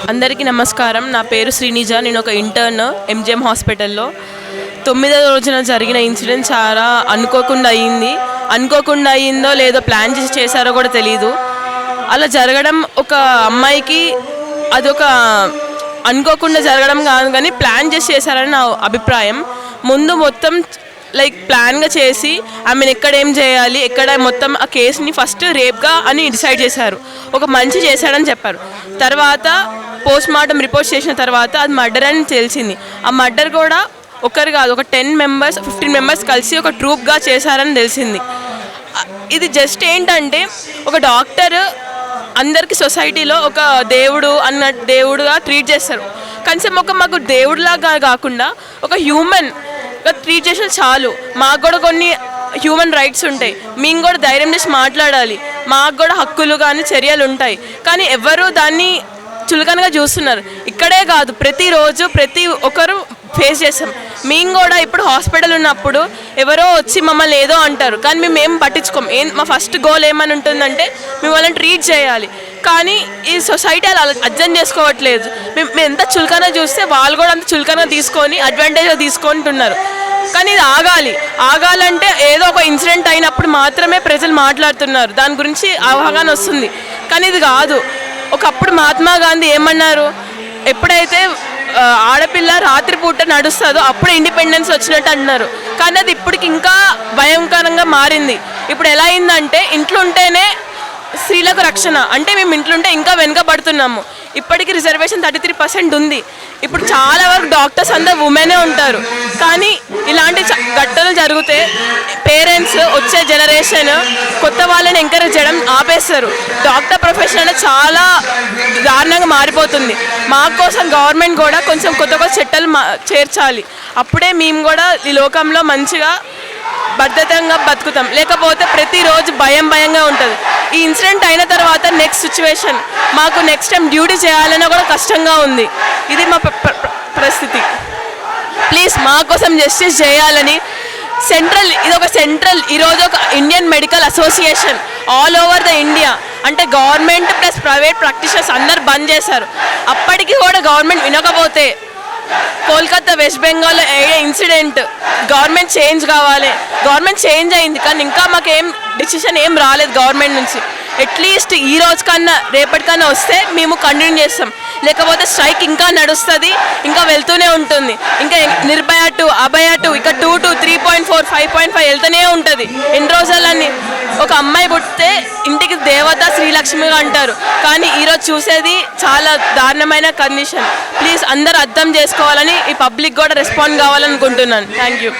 అందరికీ నమస్కారం. నా పేరు శ్రీనిజ. నేను ఒక ఇంటర్న్ ఎంజిఎం హాస్పిటల్లో. తొమ్మిదో రోజున జరిగిన ఇన్సిడెంట్ చాలా అనుకోకుండా అయ్యింది అనుకోకుండా అయ్యిందో లేదో ప్లాన్ చేసి చేశారో కూడా తెలియదు అలా జరగడం ఒక అమ్మాయికి అదొక అనుకోకుండా జరగడం కాదు కానీ ప్లాన్ చేసి చేశారని నా అభిప్రాయం. ముందు మొత్తం లైక్ ప్లాన్గా చేసి ఆమెను ఎక్కడ ఏం చేయాలి? ఎక్కడ మొత్తం ఆ కేసుని ఫస్ట్ రేప్గా అని డిసైడ్ చేశారు. ఒక మంచి చేశాడని చెప్పారు. తర్వాత పోస్ట్ మార్టం రిపోర్ట్ చేసిన తర్వాత అది మర్డర్ అని తెలిసింది. ఆ మర్డర్ కూడా ఒకరు కాదు ఒక టెన్ మెంబర్స్ ఫిఫ్టీన్ మెంబర్స్ కలిసి ఒక ట్రూప్గా చేశారని తెలిసింది. ఇది జస్ట్ ఏంటంటే ఒక డాక్టర్ అందరికి సొసైటీలో ఒక దేవుడు అన్న దేవుడుగా ట్రీట్ చేస్తారు. కనీసం ఒక మాకు దేవుడిలాగా కాకుండా ఒక హ్యూమన్ ట్రీట్ చేసిన చాలు. మాకు కూడా కొన్ని హ్యూమన్ రైట్స్ ఉంటాయి. మేము కూడా ధైర్యం చేసి మాట్లాడాలి. మాకు కూడా హక్కులు కానీ చర్యలు ఉంటాయి. కానీ ఎవరు దాన్ని చులకనగా చూస్తున్నారు. ఇక్కడే కాదు ప్రతిరోజు ప్రతి ఒక్కరు ఫేస్ చేస్తాం. మేము కూడా ఇప్పుడు హాస్పిటల్ ఉన్నప్పుడు ఎవరో వచ్చి మమ్మల్ని ఏదో అంటారు. కానీ మేము ఏం పట్టించుకోం. ఏం మా ఫస్ట్ గోల్ ఏమని ఉంటుందంటే మేము వాళ్ళని ట్రీట్ చేయాలి. కానీ ఈ సొసైటీ అలా అర్థం చేసుకోవట్లేదు. మేము ఎంత చులకన చూస్తే వాళ్ళు కూడా అంత చులకన తీసుకొని అడ్వాంటేజ్ తీసుకుంటున్నారు. కానీ ఇది ఆగాలి. ఆగాలంటే ఏదో ఒక ఇన్సిడెంట్ అయినప్పుడు మాత్రమే ప్రజలు మాట్లాడుతున్నారు. దాని గురించి అవగాహన వస్తుంది. కానీ ఇది కాదు. ఒకప్పుడు మహాత్మా గాంధీ ఏమన్నారు? ఎప్పుడైతే ఆడపిల్ల రాత్రిపూట నడుస్తుందో అప్పుడు ఇండిపెండెన్స్ వచ్చినట్టు అంటున్నారు. కానీ అది ఇప్పటికి ఇంకా భయంకరంగా మారింది. ఇప్పుడు ఎలా అయిందంటే ఇంట్లో ఉంటేనే స్త్రీలకు రక్షణ. అంటే మేము ఇంట్లుంటే ఇంకా వెనుకబడుతున్నాము ఇప్పటికి రిజర్వేషన్ థర్టీ త్రీ పర్సెంట్ ఉంది. ఇప్పుడు చాలా వరకు డాక్టర్స్ అందరు ఉమెనే ఉంటారు. కానీ ఇలాంటి ఘట్టలు జరిగితే పేరెంట్స్ వచ్చే జనరేషన్ కొత్త వాళ్ళని ఎంకరేజ్ చేయడం ఆపేస్తారు. డాక్టర్ ప్రొఫెషన్ అనేది చాలా దారుణంగా మారిపోతుంది. మా కోసం గవర్నమెంట్ కూడా కొంచెం కొత్త కొత్త చట్టాలు మా చేర్చాలి. అప్పుడే మేము కూడా ఈ లోకంలో మంచిగా భద్రతంగా బతుకుతాం. లేకపోతే ప్రతిరోజు భయం భయంగా ఉంటుంది. ఈ ఇన్సిడెంట్ అయిన తర్వాత నెక్స్ట్ సిచ్యువేషన్. మాకు నెక్స్ట్ టైం డ్యూటీ చేయాలన్నా కూడా కష్టంగా ఉంది. ఇది మా ప్ర- పరిస్థితి. ప్లీజ్ మా కోసం జస్టిస్ చేయాలని సెంట్రల్ ఇది ఒక సెంట్రల్ ఈరోజు ఒక Indian Medical Association all over the India. అంటే గవర్నమెంట్ ప్లస్ ప్రైవేట్ ప్రాక్టీషనర్స్ అందరు బంద్ చేశారు. అప్పటికి కూడా గవర్నమెంట్ వినకపోతే కోల్కతా వెస్ట్ బెంగాల్లో ఏ ఇన్సిడెంట్? గవర్నమెంట్ చేంజ్ కావాలి. గవర్నమెంట్ చేంజ్ అయింది కానీ ఇంకా మాకేం డిసిషన్ ఏం రాలేదు గవర్నమెంట్ నుంచి. అట్లీస్ట్ ఈ రోజు కన్నా రేపటికన్నా వస్తే మేము కంటిన్యూ చేస్తాం. లేకపోతే స్ట్రైక్ ఇంకా నడుస్తుంది ఇంకా వెళ్తూనే ఉంటుంది. ఇంకా నిర్ టూ అభయ టూ ఇక two two three point four five point five వెళ్తూనే ఉంటుంది. ఎన్ని రోజులని ఒక అమ్మాయి పుట్టితే ఇంటికి దేవత శ్రీలక్ష్మిగా అంటారు. కానీ ఈరోజు చూసేది చాలా దారుణమైన కండిషన్ ప్లీజ్ అందరు అర్థం చేసుకోవాలని ఈ పబ్లిక్ కూడా రెస్పాండ్ కావాలనుకుంటున్నాను. Thank you